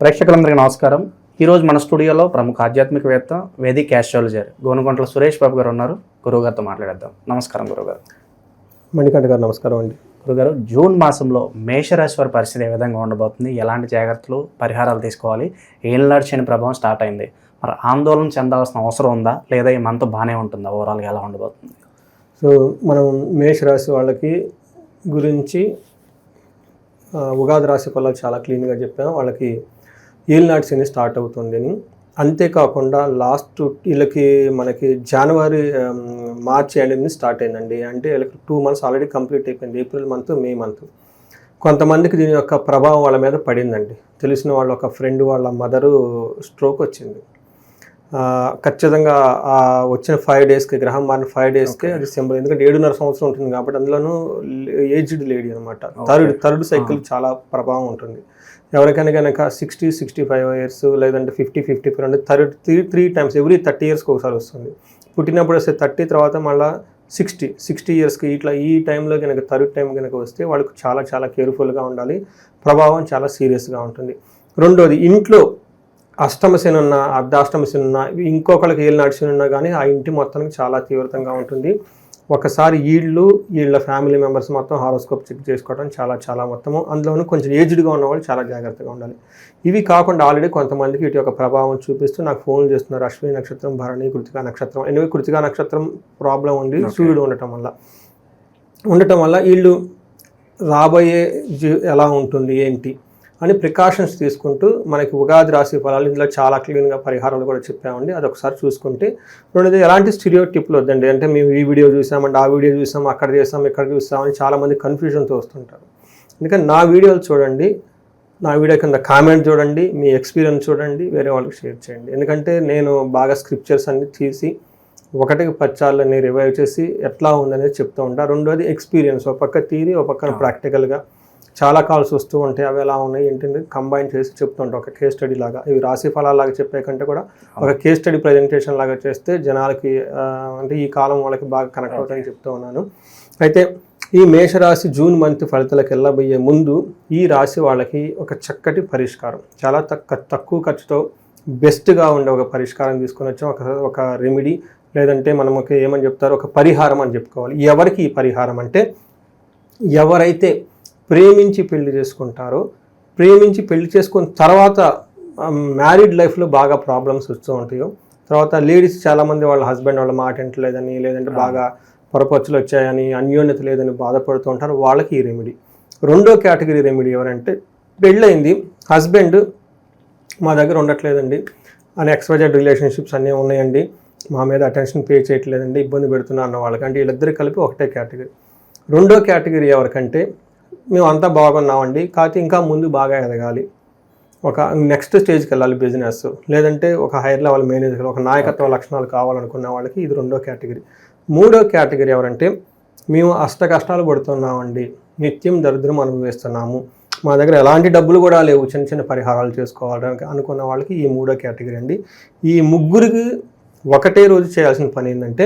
ప్రేక్షకులందరికీ నమస్కారం. ఈరోజు మన స్టూడియోలో ప్రముఖ ఆధ్యాత్మికవేత్త వేదిక్ యాస్ట్రాలజర్ గోనుగొంటల సురేష్ బాబు గారు ఉన్నారు. గురువుగారితో మాట్లాడేద్దాం. నమస్కారం గురుగారు మణికంఠ గారు నమస్కారం అండి. గురుగారు జూన్ మాసంలో మేషరాశి వారి పరిస్థితి ఏ విధంగా ఉండబోతుంది? ఎలాంటి జాగ్రత్తలు పరిహారాలు తీసుకోవాలి? ఏళ్ళనాడు శని ప్రభావం స్టార్ట్ అయింది? మరి ఆందోళన చెందాల్సిన అవసరం ఉందా? లేదా ఈ మంత్ బాగానే ఉంటుందా? ఓవరాల్గా ఎలా ఉండబోతుంది? సో మనం మేష రాశి వాళ్ళకి గురించి ఉగాది రాశి ఫలాలు చాలా క్లీన్గా చెప్పాం వాళ్ళకి ఏలినాటి శని స్టార్ట్ అవుతుంది అని అంతేకాకుండా లాస్ట్ వీళ్ళకి మనకి జనవరి మార్చి ఎండ్ స్టార్ట్ అయిందండి. అంటే వీళ్ళకి టూ మంత్స్ ఆల్రెడీ కంప్లీట్ అయిపోయింది. April month May month. కొంతమందికి దీని యొక్క ప్రభావం వాళ్ళ మీద పడిందండి. తెలిసిన వాళ్ళ ఒక ఫ్రెండ్ వాళ్ళ మదరు స్ట్రోక్ వచ్చింది. ఖచ్చితంగా ఆ వచ్చిన ఫైవ్ డేస్కి గ్రహం మారిన ఫైవ్ డేస్కి అది సింబల్ ఎందుకంటే ఏడున్నర సంవత్సరం ఉంటుంది కాబట్టి అందులోనూ ఏజ్డ్ లేడీ అనమాట థర్డ్ థర్డ్ సైకిల్ చాలా ప్రభావం ఉంటుంది. ఎవరికైనా కనుక సిక్స్టీ సిక్స్టీ ఫైవ్ ఇయర్స్ లేదంటే ఫిఫ్టీ ఫిఫ్టీ ఫైవ్ అంటే third three three times every thirty ఇయర్స్కి ఒకసారి వస్తుంది. పుట్టినప్పుడు వస్తే థర్టీ తర్వాత మళ్ళీ సిక్స్టీ సిక్స్టీ ఇయర్స్కి ఇట్లా ఈ టైంలో కనుక థర్డ్ టైం కనుక వస్తే వాళ్ళకి చాలా చాలా కేర్ఫుల్గా ఉండాలి. ప్రభావం చాలా సీరియస్గా ఉంటుంది. రెండోది ఇంట్లో అష్టమ శని ఉన్నా అర్ధాష్టమ శని ఉన్నా ఇంకొకరికి ఏళ్ళు నడిచిన ఉన్నా కానీ ఆ ఇంటి మొత్తానికి చాలా తీవ్రంగా ఉంటుంది. ఒకసారి వీళ్ళు వీళ్ళ ఫ్యామిలీ మెంబర్స్ మొత్తం హారోస్కోప్ చెక్ చేసుకోవడం చాలా చాలా మొత్తము. అందులోనూ కొంచెం ఏజ్డ్గా ఉన్న వాళ్ళు చాలా జాగ్రత్తగా ఉండాలి. ఇవి కాకుండా ఆల్రెడీ కొంతమందికి వీటి యొక్క ప్రభావం చూపిస్తూ నాకు ఫోన్ చేస్తున్నారు. అశ్విని నక్షత్రం భరణి కృతికా నక్షత్రం. ఎనివే కృతికా నక్షత్రం ప్రాబ్లం ఉంది. సూర్యుడు ఉండటం వల్ల. ఉండటం వల్ల వీళ్ళు రాబోయే ఎలా ఉంటుంది ఏంటి? అని ప్రికాషన్స్ తీసుకుంటూ మనకి ఉగాది రాశి ఫలాలు ఇందులో చాలా క్లీన్గా పరిహారాలు కూడా చెప్పామండి. అది ఒకసారి చూసుకుంటే రెండోది ఎలాంటి స్టీరియో టిప్లు వద్దండి. అంటే మేము ఈ వీడియో చూసామంటే ఆ వీడియో చూసాం అక్కడ చేసాం ఇక్కడ చూసామని చాలామంది కన్ఫ్యూజన్తో వస్తుంటారు. అందుకని నా వీడియోలు చూడండి నా వీడియో కింద కామెంట్ చూడండి మీ ఎక్స్పీరియన్స్ చూడండి వేరే వాళ్ళకి షేర్ చేయండి. ఎందుకంటే నేను బాగా స్క్రిప్చర్స్ అన్ని తీసి ఒకటికి పచ్చాలని రివైవ్ చేసి ఎట్లా ఉందనేది చెప్తూ ఉంటా. రెండోది ఎక్స్పీరియన్స్ ఒక పక్క తీరి ఒక పక్కన ప్రాక్టికల్గా చాలా కాల్స్ వస్తూ ఉంటాయి అవి ఎలా ఉన్నాయి ఏంటంటే కంబైన్ చేసి చెప్తూ ఉంటాం ఒక కేస్ స్టడీ లాగా ఇవి రాశి ఫలాలాగా చెప్పే కంటే కూడా ఒక కేస్ స్టడీ ప్రజెంటేషన్ లాగా చేస్తే జనాలకి అంటే ఈ కాలం వాళ్ళకి బాగా కనెక్ట్ అవుతాయని చెప్తూ ఉన్నాను. అయితే ఈ మేషరాశి జూన్ మంత్ ఫలితాలకు వెళ్ళబోయే ముందు ఈ రాశి వాళ్ళకి ఒక చక్కటి పరిష్కారం. చాలా తక్కువ తక్కువ ఖర్చుతో బెస్ట్గా ఉండే ఒక పరిష్కారం తీసుకొని వచ్చాం. ఒక ఒక రెమెడీ లేదంటే మనం ఒక ఏమని చెప్తారు? ఒక పరిహారం అని చెప్పుకోవాలి. ఎవరికి ఈ పరిహారం అంటే ఎవరైతే ప్రేమించి పెళ్ళి చేసుకుంటారో. ప్రేమించి పెళ్ళి చేసుకున్న తర్వాత మ్యారీడ్ లైఫ్లో బాగా ప్రాబ్లమ్స్ వస్తూ ఉంటాయో. తర్వాత లేడీస్ చాలామంది వాళ్ళ హస్బెండ్ వాళ్ళ మాట వింటలేదని లేదంటే బాగా పొరపచ్చులు వచ్చాయని అన్యోన్యత లేదని బాధపడుతూ ఉంటారు. వాళ్ళకి ఈ రెమెడీ రెండో కేటగిరీ రెమెడీ ఎవరంటే పెళ్ళయింది. హస్బెండ్ మా దగ్గర ఉండట్లేదండి. అని ఎక్స్వైజెడ్ రిలేషన్షిప్స్ అన్నీ ఉన్నాయండి. మా మీద అటెన్షన్ పే చేయట్లేదండి. ఇబ్బంది పెడుతున్నా అన్న వాళ్ళకి అంటే వీళ్ళిద్దరు కలిపి ఒకటే కేటగిరీ రెండో కేటగిరీ ఎవరికంటే మేము అంతా బాగున్నామండి. కాకపోతే ఇంకా ముందు బాగా ఎదగాలి. ఒక నెక్స్ట్ స్టేజ్కి వెళ్ళాలి బిజినెస్ లేదంటే ఒక హైయర్ లెవెల్ మేనేజర్ ఒక నాయకత్వ లక్షణాలు కావాలనుకున్న వాళ్ళకి ఇది రెండో కేటగిరీ మూడో కేటగిరీ ఎవరంటే మేము అష్ట కష్టాలు పడుతున్నామండి. నిత్యం దరిద్రం అనుభవిస్తున్నాము. మా దగ్గర ఎలాంటి డబ్బులు కూడా లేవు. చిన్న చిన్న పరిహారాలు చేసుకోవాలని అనుకున్న వాళ్ళకి ఈ మూడో కేటగిరీ అండి. ఈ ముగ్గురికి ఒకటే రోజు చేయాల్సిన పని ఏంటంటే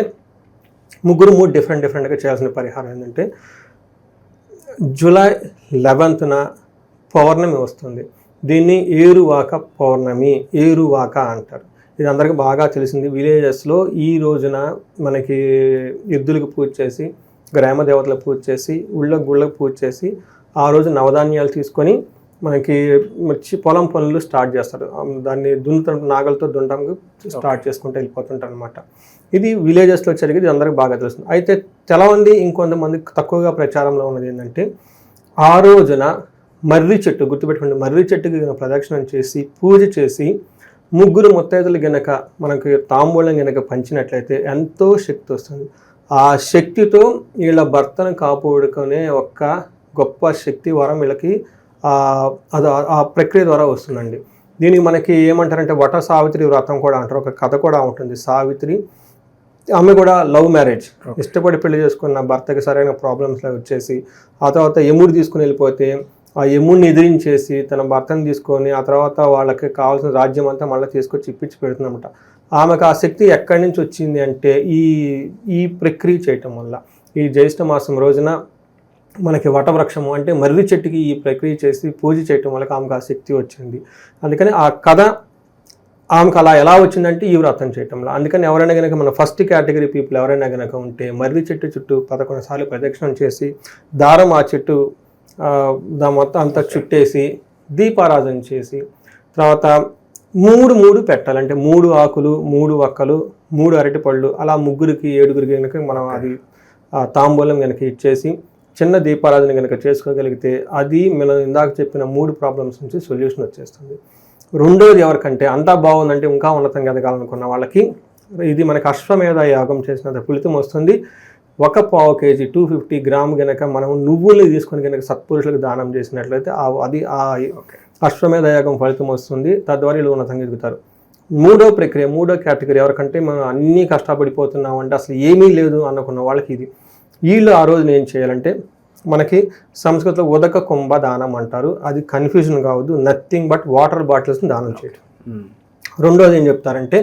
ముగ్గురు మూడు డిఫరెంట్ డిఫరెంట్గా చేయాల్సిన పరిహారం ఏంటంటే జూలై లెవెన్త్న పౌర్ణమి వస్తుంది. దీన్ని ఏరువాక పౌర్ణమి ఏరువాక అంటారు. ఇది అందరికీ బాగా తెలిసింది. విలేజెస్లో ఈ రోజున మనకి ఎద్దులకు పూజ చేసి గ్రామ దేవతలకు పూజ చేసి ఊళ్ళో గుళ్ళకు పూజ చేసి ఆ రోజు నవధాన్యాలు తీసుకొని మనకి మిర్చి పొలం పనులు స్టార్ట్ చేస్తారు. దాన్ని దున్నుత నాగలతో దున్నడానికి స్టార్ట్ చేసుకుంటూ వెళ్ళిపోతుంటారు అనమాట ఇది విలేజెస్లో జరిగేది అందరికి బాగా తెలుస్తుంది. అయితే తెలవంది ఇంకొంతమంది తక్కువగా ప్రచారంలో ఉన్నది ఏంటంటే ఆ రోజున మర్రి చెట్టు గుర్తుపెట్టుకోండి మర్రి చెట్టుకి ప్రదక్షిణం చేసి పూజ చేసి ముగ్గురు ముత్తైదులు గనక మనకి తాంబూలం గనక పంచినట్లయితే ఎంతో శక్తి వస్తుంది. ఆ శక్తితో వీళ్ళ భర్తను కాపాడుకునే ఒక్క గొప్ప శక్తి వరం వీళ్ళకి అది ఆ- ప్రక్రియ ద్వారా వస్తుందండి. దీనికి మనకి ఏమంటారంటే వట సావిత్రి వ్రతం కూడా అంటారు. ఒక కథ కూడా ఉంటుంది. సావిత్రి ఆమె కూడా లవ్ మ్యారేజ్. ఇష్టపడి పెళ్ళి చేసుకున్న భర్తకి సరైన ప్రాబ్లమ్స్ వచ్చేసి ఆ తర్వాత యముడు తీసుకుని వెళ్ళిపోతే ఆ యముడిని ఎదిరించేసి తన భర్తను తీసుకొని ఆ తర్వాత వాళ్ళకి కావాల్సిన రాజ్యం అంతా మళ్ళీ తీసుకొచ్చి ఇప్పించి పెడుతుందన్నమాట. ఆమెకు ఆ శక్తి ఎక్కడి నుంచి వచ్చింది అంటే ఈ ఈ ప్రక్రియ చేయటం వల్ల. ఈ జ్యేష్ఠ మాసం రోజున మనకి వటవృక్షము అంటే మర్రి చెట్టుకి ఈ ప్రక్రియ చేసి పూజ చేయటం వల్ల ఆమెకు ఆ శక్తి వచ్చింది. అందుకని ఆ కథ ఆమెకు అలా ఎలా వచ్చిందంటే ఈ వ్రతం చేయటంలో. అందుకని ఎవరైనా కనుక మన ఫస్ట్ కేటగిరీ పీపుల్ ఎవరైనా కనుక ఉంటే మర్రి చెట్టు చుట్టూ పదకొండు సార్లు ప్రదక్షిణం చేసి దారం ఆ చెట్టు దాని మొత్తం అంతా చుట్టేసి దీపారాధన చేసి తర్వాత మూడు మూడు పెట్టాలంటే మూడు ఆకులు మూడు వక్కలు మూడు అరటిపళ్ళు అలా ముగ్గురికి ఏడుగురికి కనుక మనం అది తాంబూలం కనుక ఇచ్చేసి చిన్న దీపారాధన కనుక చేసుకోగలిగితే అది మనం ఇందాక చెప్పిన మూడు ప్రాబ్లమ్స్ నుంచి సొల్యూషన్ వచ్చేస్తుంది. రెండోది ఎవరికంటే అంతా బాగుందంటే ఇంకా ఉన్నతంగా ఎదగాలనుకున్న వాళ్ళకి ఇది మనకి అశ్వమేధ యాగం చేసినంత ఫలితం వస్తుంది. ఒక పావు కేజీ టూ ఫిఫ్టీ గ్రామ్ గనక మనం నువ్వుల్ని తీసుకొని కనుక సత్పురుషులకు దానం చేసినట్లయితే అది ఆ అశ్వమేధ యాగం ఫలితం వస్తుంది. తద్వారా వీళ్ళు ఉన్నతంగా ఎదుగుతారు. మూడో ప్రక్రియ మూడో కేటగిరీ ఎవరికంటే మనం అన్నీ కష్టపడిపోతున్నాం అంటే అసలు ఏమీ లేదు అనుకున్న వాళ్ళకి ఇది. వీళ్ళు ఆ రోజున ఏం చేయాలంటే మనకి సంస్కృతంలో ఉదక కుంభ దానం అంటారు. అది కన్ఫ్యూజన్ కావద్దు. నథింగ్ బట్ వాటర్ బాటిల్స్ని దానం చేయటం. ఉమ్. రెండోది ఏం చెప్తారంటే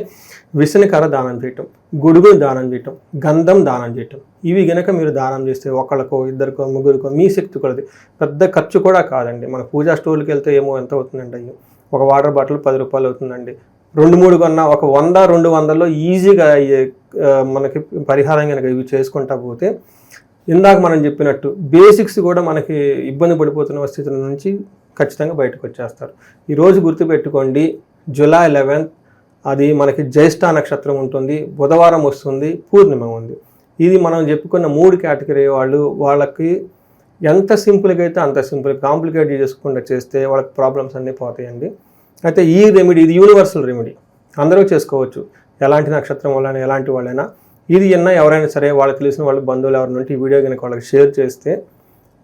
విసనకర దానం చేయటం గొడుగుని దానం చేయటం గంధం దానం చేయటం. ఇవి గనక మీరు దానం చేస్తే ఒకళ్ళకో ఇద్దరికో ముగ్గురికో మీ శక్తి కొలది. పెద్ద ఖర్చు కూడా కాదండి. మన పూజా స్టోర్కి వెళ్తే ఏమో ఎంత అవుతుందండి అయ్యో. ఒక వాటర్ బాటిల్ పది రూపాయలు అవుతుందండి. రెండు మూడు కొన్నా ఒక వంద రెండు వందల్లో ఈజీగా అయ్యే మనకి పరిహారం కనుక ఇవి చేసుకుంటా పోతే ఇందాక మనం చెప్పినట్టు బేసిక్స్ కూడా మనకి ఇబ్బంది పడిపోతున్న స్థితుల నుంచి ఖచ్చితంగా బయటకు వచ్చేస్తారు. ఈరోజు గుర్తుపెట్టుకోండి జూలై లెవెన్త్ అది మనకి జ్యేష్ఠ నక్షత్రం ఉంటుంది బుధవారం వస్తుంది పూర్ణిమ ఉంది. ఇది మనం చెప్పుకున్న మూడు కేటగిరీ వాళ్ళు వాళ్ళకి ఎంత సింపుల్గా అయితే అంత సింపుల్ కాంప్లికేట్ చేసుకుండా చేస్తే వాళ్ళకి ప్రాబ్లమ్స్ అన్నీ పోతాయండి. అయితే ఈ రెమెడీ ఇది యూనివర్సల్ రెమెడీ. అందరూ చేసుకోవచ్చు. ఎలాంటి నక్షత్రం వాళ్ళైనా ఎలాంటి వాళ్ళైనా ఇది ఎన్న ఎవరైనా సరే వాళ్ళకి తెలిసిన వాళ్ళ బంధువులు ఎవరైనా ఉంటే ఈ వీడియో కనుక వాళ్ళకి షేర్ చేస్తే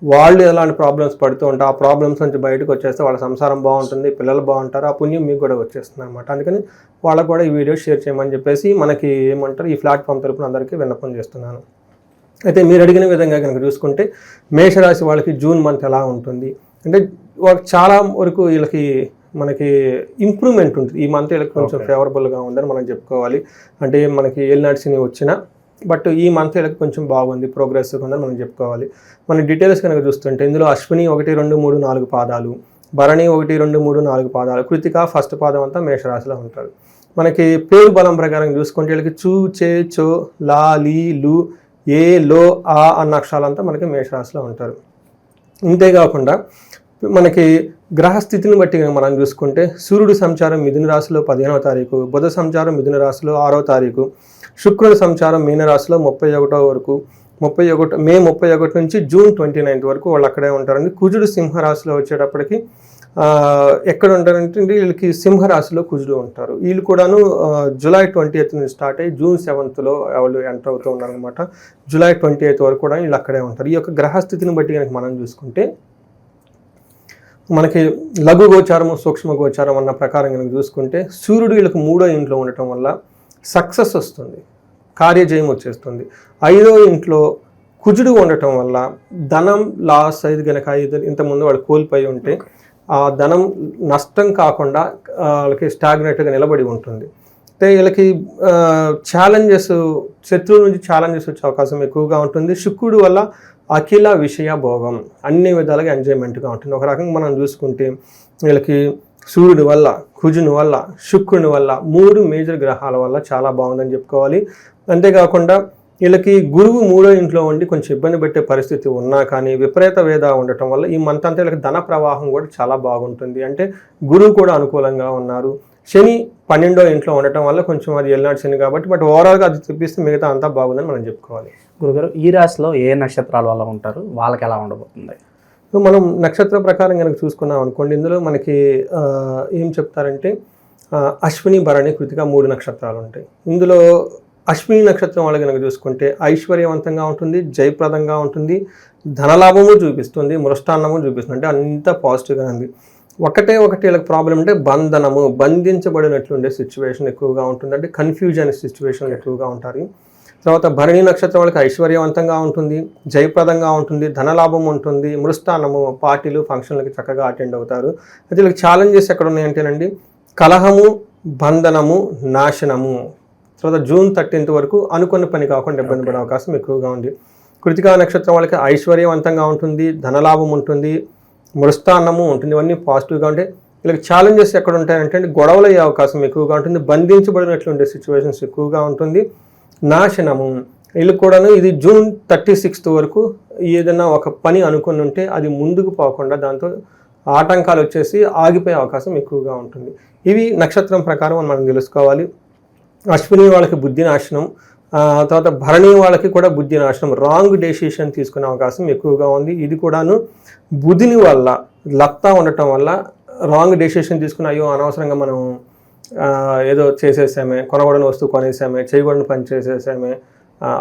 వాళ్ళు ఎలాంటి ప్రాబ్లమ్స్ పడుతూ ఉంటే ఆ ప్రాబ్లమ్స్ నుంచి బయటకు వచ్చేస్తే వాళ్ళ సంసారం బాగుంటుంది పిల్లలు బాగుంటారు ఆ పుణ్యం మీకు కూడా వచ్చేస్తుంది అనమాట అందుకని వాళ్ళకు కూడా ఈ వీడియో షేర్ చేయమని చెప్పేసి మనకి ఏమంటారు ఈ ప్లాట్ఫామ్ తరపున అందరికీ విన్నపం చేస్తున్నాను. అయితే మీరు అడిగిన విధంగా కనుక చూసుకుంటే మేషరాశి వాళ్ళకి జూన్ మంత్ ఎలా ఉంటుంది? అంటే వాళ్ళకి చాలా వరకు వీళ్ళకి మనకి ఇంప్రూవ్మెంట్ ఉంటుంది. ఈ మంత్ వీళ్ళకి కొంచెం ఫేవరబుల్గా ఉందని మనం చెప్పుకోవాలి. అంటే మనకి ఏలినాడ్సిని వచ్చిన బట్ ఈ మంత్ వీళ్ళకి కొంచెం బాగుంది ప్రోగ్రెస్ ఉందని మనం చెప్పుకోవాలి. మన డీటెయిల్స్ కనుక చూస్తుంటే ఇందులో అశ్విని ఒకటి రెండు మూడు నాలుగు పాదాలు భరణి ఒకటి రెండు మూడు నాలుగు పాదాలు కృతిక ఫస్ట్ పాదం అంతా మేషరాశిలో ఉంటారు. మనకి పేరు బలం ప్రకారం చూసుకుంటే వీళ్ళకి చూ చే చో లా లీ లు ఏ లో ఆ అన్న అక్షరాలంతా మనకి మేషరాశిలో ఉంటారు. ఇంతేకాకుండా మనకి గ్రహస్థితిని బట్టి మనం చూసుకుంటే సూర్యుడు సంచారం మిథున రాశిలో పదిహేనవ తారీఖు బుధ సంచారం మిథున రాశిలో ఆరో తారీఖు శుక్రుడు సంచారం మీనరాశిలో ముప్పై ఒకటో వరకు ముప్పై ఒకటి మే ముప్పై ఒకటి నుంచి జూన్ ట్వంటీ నైన్త్ వరకు వాళ్ళు అక్కడే ఉంటారండి. కుజుడు సింహరాశిలో వచ్చేటప్పటికి ఎక్కడ ఉంటారంటే వీళ్ళకి సింహరాశిలో కుజుడు ఉంటారు. వీళ్ళు కూడాను జూలై ట్వంటీ ఎయిత్ నుంచి స్టార్ట్ అయ్యి జూన్ సెవెంత్లో వాళ్ళు ఎంటర్ అవుతూ ఉన్నారనమాట జూలై ట్వంటీ ఎయిత్ వరకు కూడా వీళ్ళు అక్కడే ఉంటారు. ఈ యొక్క గ్రహస్థితిని బట్టి కనుక మనం చూసుకుంటే మనకి లఘు గోచారము సూక్ష్మ గోచారం అన్న ప్రకారం కనుక చూసుకుంటే సూర్యుడు వీళ్ళకి మూడో ఇంట్లో ఉండటం వల్ల సక్సెస్ వస్తుంది కార్యజయం వచ్చేస్తుంది. ఐదో ఇంట్లో కుజుడు ఉండటం వల్ల ధనం లాస్ అయితే కనుక ఐదు ఇంతకుముందు వాళ్ళు కోల్పోయి ఉంటే ఆ ధనం నష్టం కాకుండా వాళ్ళకి స్టాగ్నేట్గా నిలబడి ఉంటుంది. అయితే వీళ్ళకి ఛాలెంజెస్ శత్రువుల నుంచి ఛాలెంజెస్ వచ్చే అవకాశం ఎక్కువగా ఉంటుంది. శుక్రుడు వల్ల అఖిల విషయ భోగం. అన్ని విధాలుగా ఎంజాయ్మెంట్గా ఉంటుంది. ఒక రకంగా మనం చూసుకుంటే వీళ్ళకి సూర్యుడి వల్ల కుజుని వల్ల శుక్రుని వల్ల మూడు మేజర్ గ్రహాల వల్ల చాలా బాగుందని చెప్పుకోవాలి. అంతేకాకుండా వీళ్ళకి గురువు మూడో ఇంట్లో ఉండి కొంచెం ఇబ్బంది పెట్టే పరిస్థితి ఉన్నా కానీ విపరీత వేద ఉండటం వల్ల ఈ మంత్ అంతా వీళ్ళకి ధన ప్రవాహం కూడా చాలా బాగుంటుంది. అంటే గురువు కూడా అనుకూలంగా ఉన్నారు. శని పన్నెండో ఇంట్లో ఉండటం వల్ల కొంచెం అది ఎల్నాడు శని కాబట్టి బట్ ఓవరాల్గా అది చూపిస్తే మిగతా అంతా బాగుందని మనం చెప్పుకోవాలి. గురుగారు ఈ రాశిలో ఏ నక్షత్రాల వల్ల ఉంటారు? వాళ్ళకి ఎలా ఉండబోతుంది? సో మనం నక్షత్ర ప్రకారం కనుక చూసుకున్నాం అనుకోండి ఇందులో మనకి ఏం చెప్తారంటే అశ్విని భరణి కృతిగా మూడు నక్షత్రాలు ఉంటాయి. ఇందులో అశ్విని నక్షత్రం వాళ్ళు కనుక చూసుకుంటే ఐశ్వర్యవంతంగా ఉంటుంది జయప్రదంగా ఉంటుంది ధనలాభము చూపిస్తుంది మృష్టాన్నము చూపిస్తుంది అంటే అంత పాజిటివ్గా ఉంది. ఒకటే ఒకటి వీళ్ళకి ప్రాబ్లం అంటే బంధనము బంధించబడినట్లు ఉండే సిచ్యువేషన్ ఎక్కువగా ఉంటుంది అంటే కన్ఫ్యూజన్ సిచ్యువేషన్ ఎక్కువగా ఉంటారు. తర్వాత భరణి నక్షత్రం వాళ్ళకి ఐశ్వర్యవంతంగా ఉంటుంది జయప్రదంగా ఉంటుంది ధనలాభం ఉంటుంది మృష్టాన్నము పార్టీలు ఫంక్షన్లకి చక్కగా అటెండ్ అవుతారు. అయితే వీళ్ళకి ఛాలెంజెస్ ఎక్కడ ఉన్నాయంటేనండి కలహము బంధనము నాశనము. తర్వాత జూన్ థర్టీన్త్ వరకు అనుకున్న పని కాకుండా ఇబ్బంది పడే అవకాశం ఎక్కువగా ఉంది. కృతికా నక్షత్రం వాళ్ళకి ఐశ్వర్యవంతంగా ఉంటుంది ధనలాభం ఉంటుంది మృష్టాన్నము ఉంటుంది ఇవన్నీ పాజిటివ్గా ఉంటాయి వీళ్ళకి ఛాలెంజెస్ ఎక్కడ ఉంటాయంటే గొడవలు అయ్యే అవకాశం ఎక్కువగా ఉంటుంది బంధించబడినట్లుండే సిచ్యువేషన్స్ ఎక్కువగా ఉంటుంది. నాశనము. వీళ్ళు కూడాను ఇది జూన్ థర్టీ సిక్స్త్ వరకు ఏదైనా ఒక పని అనుకుని ఉంటే అది ముందుకు పోకుండా దాంతో ఆటంకాలు వచ్చేసి ఆగిపోయే అవకాశం ఎక్కువగా ఉంటుంది. ఇవి నక్షత్రం ప్రకారం మనం తెలుసుకోవాలి. అశ్విని వాళ్ళకి బుద్ధి నాశనం తర్వాత భరణి వాళ్ళకి కూడా బుద్ధి నాశనం రాంగ్ డెసిషన్ తీసుకునే అవకాశం ఎక్కువగా ఉంది. ఇది కూడాను బుధిని వల్ల లత్తా ఉండటం వల్ల రాంగ్ డెసిషన్ తీసుకుని అయ్యో అనవసరంగా మనం ఏదో చేసేసామే కొనకూడని వస్తువు కొనేసామే చేయకూడని పని చేసేసామే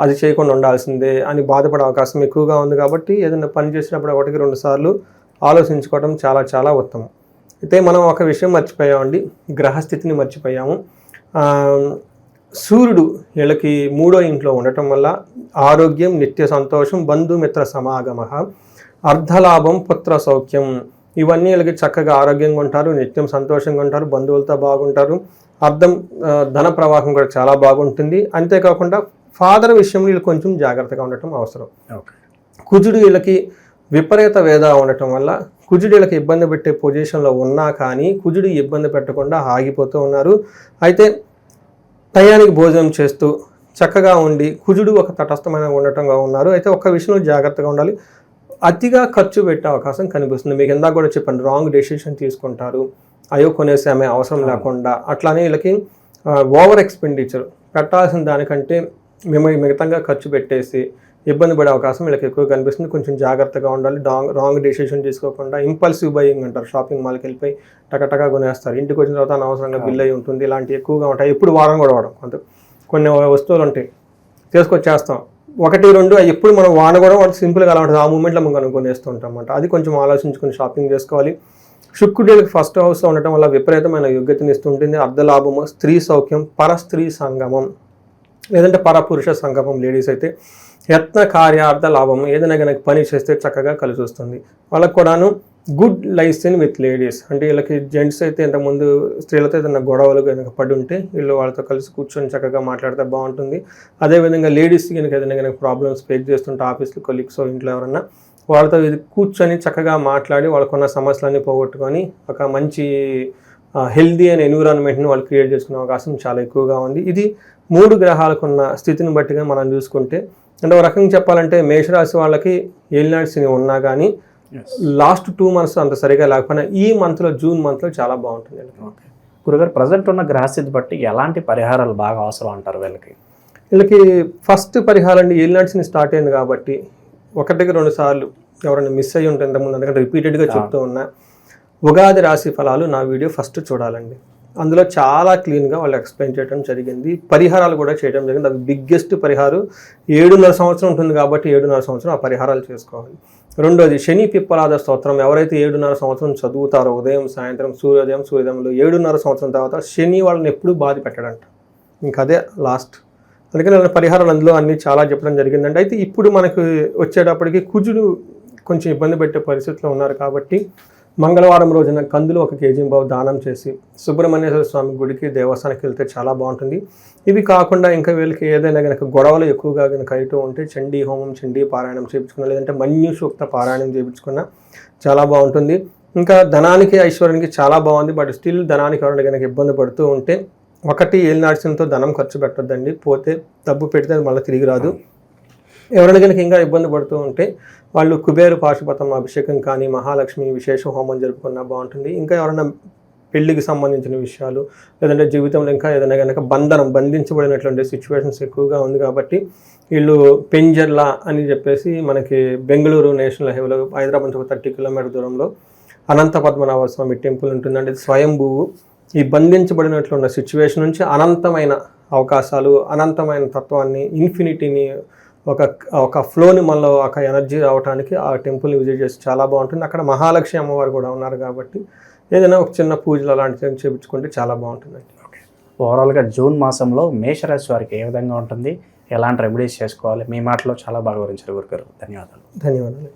అది చేయకుండా ఉండాల్సిందే అని బాధపడే అవకాశం ఎక్కువగా ఉంది కాబట్టి ఏదైనా పని చేసినప్పుడు ఒకటికి రెండు సార్లు ఆలోచించుకోవడం చాలా చాలా ఉత్తమం. అయితే మనం ఒక విషయం మర్చిపోయామండి గ్రహస్థితిని మర్చిపోయాము. సూర్యుడు వీళ్ళకి మూడో ఇంట్లో ఉండటం వల్ల ఆరోగ్యం నిత్య సంతోషం బంధుమిత్ర సమాగమ అర్ధలాభం పుత్ర సౌఖ్యం ఇవన్నీ వీళ్ళకి చక్కగా ఆరోగ్యంగా ఉంటారు నిత్యం సంతోషంగా ఉంటారు బంధువులతో బాగుంటారు. అర్థం ధన ప్రవాహం కూడా చాలా బాగుంటుంది. అంతేకాకుండా ఫాదర్ విషయంలో వీళ్ళు కొంచెం జాగ్రత్తగా ఉండటం అవసరం. కుజుడు వీళ్ళకి విపరీత వేద ఉండటం వల్ల కుజుడు వీళ్ళకి ఇబ్బంది పెట్టే పొజిషన్లో ఉన్నా కానీ కుజుడు ఇబ్బంది పెట్టకుండా ఆగిపోతూ ఉన్నారు. అయితే టయానికి భోజనం చేస్తూ చక్కగా ఉండి కుజుడు ఒక తటస్థమైన ఉండటంగా ఉన్నారు. అయితే ఒక్క విషయంలో జాగ్రత్తగా ఉండాలి. అతిగా ఖర్చు పెట్టే అవకాశం కనిపిస్తుంది. మీకు ఇందాక కూడా చెప్పండి రాంగ్ డెసిషన్ తీసుకుంటారు. అయ్యో కొనేసామే అవసరం లేకుండా. అట్లానే వీళ్ళకి ఓవర్ ఎక్స్పెండిచర్ పెట్టాల్సిన దానికంటే మేము మిగతంగా ఖర్చు పెట్టేసి ఇబ్బంది పడే అవకాశం వీళ్ళకి ఎక్కువ కనిపిస్తుంది. కొంచెం జాగ్రత్తగా ఉండాలి. డాంగ్ రాంగ్ డెసిషన్ తీసుకోకుండా ఇంపల్సివ్ బయింగ్ అంటారు. షాపింగ్ మాల్కి వెళ్ళిపోయి టకటకా కొనేస్తారు. ఇంటికి వచ్చిన తర్వాత అనవసరంగా బిల్ అయి ఉంటుంది. ఇలాంటివి ఎక్కువగా ఉంటాయి. ఎప్పుడు వారం కూడా వాడడం కొంత కొన్ని వస్తువులు ఉంటాయి. తీసుకొచ్చేస్తాం. ఒకటి రెండు ఎప్పుడు మనం వాడ కూడా వాడు సింపుల్గా అలా ఉంటుంది. ఆ మూమెంట్లో మనం కనుక్కొనేస్తూ ఉంటాం అనమాట అది కొంచెం ఆలోచించుకొని షాపింగ్ చేసుకోవాలి. శుక్రుడికి ఫస్ట్ హౌస్లో ఉండటం వల్ల విపరీతమైన యోగ్యతని ఇస్తుంటుంది. అర్ధలాభము స్త్రీ సౌఖ్యం పరస్త్రీ సంగమం లేదంటే పరపురుష సంగమం లేడీస్ అయితే యత్న కార్యార్థ లాభం ఏదైనా కనుక పని చేస్తే చక్కగా కలిసి వస్తుంది. వాళ్ళకు కూడాను గుడ్ లైసెన్ విత్ లేడీస్. అంటే వీళ్ళకి జెంట్స్ అయితే ఇంతకుముందు స్త్రీలతో ఏదైనా గొడవలు కనుక పడి ఉంటే వీళ్ళు వాళ్ళతో కలిసి కూర్చొని చక్కగా మాట్లాడితే బాగుంటుంది. అదేవిధంగా లేడీస్ కనుక ఏదైనా కనుక ప్రాబ్లమ్స్ ఫేస్ చేస్తుంటే ఆఫీస్లో కొలీగ్స్ ఇంట్లో ఎవరన్నా వాళ్ళతో ఇది కూర్చొని చక్కగా మాట్లాడి వాళ్ళకున్న సమస్యలన్నీ పోగొట్టుకొని ఒక మంచి హెల్దీ అండ్ ఎన్విరాన్మెంట్ని వాళ్ళు క్రియేట్ చేసుకునే అవకాశం చాలా ఎక్కువగా ఉంది. ఇది మూడు గ్రహాలకున్న స్థితిని బట్టిగా మనం చూసుకుంటే అంటే ఒక రకంగా చెప్పాలంటే మేషరాశి వాళ్ళకి ఏలినాడ్స్ని ఉన్నా కానీ లాస్ట్ టూ మంత్స్ అంత సరిగా లేకపోయినా ఈ మంత్లో జూన్ మంత్లో చాలా బాగుంటుంది ఓకే గురుగారు ప్రజెంట్ ఉన్న గ్రహస్థితి బట్టి ఎలాంటి పరిహారాలు బాగా అవసరం అంటారు వీళ్ళకి? వీళ్ళకి ఫస్ట్ పరిహారం అండి ఏలినాడ్స్ని స్టార్ట్ అయింది కాబట్టి ఒకటికి రెండు సార్లు ఎవరైనా మిస్ అయ్యి ఉంటే ఇంతకుముందు అందుకంటే రిపీటెడ్గా చెప్తూ ఉన్నా. ఉగాది రాశి ఫలాలు నా వీడియో ఫస్ట్ చూడాలండి. అందులో చాలా క్లీన్గా వాళ్ళు ఎక్స్ప్లెయిన్ చేయడం జరిగింది. పరిహారాలు కూడా చేయడం జరిగింది. అది బిగ్గెస్ట్ పరిహారం. ఏడున్నర సంవత్సరం ఉంటుంది కాబట్టి ఏడున్నర సంవత్సరం ఆ పరిహారాలు చేసుకోవాలి. రెండోది శని పిప్పలాద స్తోత్రం. ఎవరైతే ఏడున్నర సంవత్సరం చదువుతారో ఉదయం సాయంత్రం సూర్యోదయం సూర్యోదయంలో ఏడున్నర సంవత్సరం తర్వాత శని వాళ్ళని ఎప్పుడూ బాధ పెట్టడంట. ఇంకా అదే లాస్ట్. అందుకని నేను పరిహారాలు అందులో అన్నీ చాలా చెప్పడం జరిగిందండి. అయితే ఇప్పుడు మనకు వచ్చేటప్పటికి కుజుడు కొంచెం ఇబ్బంది పెట్టే పరిస్థితిలో ఉన్నారు కాబట్టి మంగళవారం రోజున కందులు ఒక కేజీ బాబు దానం చేసి సుబ్రహ్మణ్యేశ్వర స్వామి గుడికి దేవస్థానానికి వెళ్తే చాలా బాగుంటుంది. ఇవి కాకుండా ఇంకా వీళ్ళకి ఏదైనా కనుక గొడవలు ఎక్కువగా కనుక అయితూ ఉంటే చండీ హోమం చండీ పారాయణం చేయించుకున్నా లేదంటే మన్యు సూక్త పారాయణం చేయించుకున్నా చాలా బాగుంటుంది. ఇంకా ధనానికి ఐశ్వర్యానికి చాలా బాగుంది. బట్ స్టిల్ ధనానికి ఎవరైనా కనుక ఇబ్బంది పడుతూ ఉంటే ఒకటి ఏలినాడ్సంతో ధనం ఖర్చు పెట్టొద్దండి. పోతే డబ్బు పెడితే అది మళ్ళీ తిరిగి రాదు. ఎవరైనా కనుక ఇంకా ఇబ్బంది పడుతూ ఉంటే వాళ్ళు కుబేరు పాశుపతం అభిషేకం కానీ మహాలక్ష్మి విశేష హోమం జరుపుకున్నా బాగుంటుంది. ఇంకా ఎవరైనా పెళ్ళికి సంబంధించిన విషయాలు లేదంటే జీవితంలో ఇంకా ఏదైనా కనుక బంధనం బంధించబడినటువంటి సిచ్యువేషన్స్ ఎక్కువగా ఉంది కాబట్టి వీళ్ళు పెంజర్లా అని చెప్పేసి మనకి బెంగళూరు నేషనల్ హైవేలో హైదరాబాద్ నుంచి ఒక థర్టీ కిలోమీటర్ దూరంలో అనంత పద్మనాభ స్వామి టెంపుల్ ఉంటుందండి. ఇది స్వయంభువు ఈ బంధించబడినట్లు ఉన్న సిచ్యువేషన్ నుంచి అనంతమైన అవకాశాలు అనంతమైన తత్వాన్ని ఇన్ఫినిటీని ఒక ఒక ఫ్లోని మనలో ఒక ఎనర్జీ రావడానికి ఆ టెంపుల్ని విజిట్ చేసి చాలా బాగుంటుంది. అక్కడ మహాలక్ష్మి అమ్మవారు కూడా ఉన్నారు కాబట్టి ఏదైనా ఒక చిన్న పూజలు అలాంటివి చేయించుకుంటే చాలా బాగుంటుందండి ఓవరాల్గా జూన్ మాసంలో మేషరాశి వారికి ఏ విధంగా ఉంటుంది? ఎలాంటి రెమెడీస్ చేసుకోవాలి? మీ మాటలో చాలా బాగా వివరించారు గురుగారు. ధన్యవాదాలు. ధన్యవాదాలు.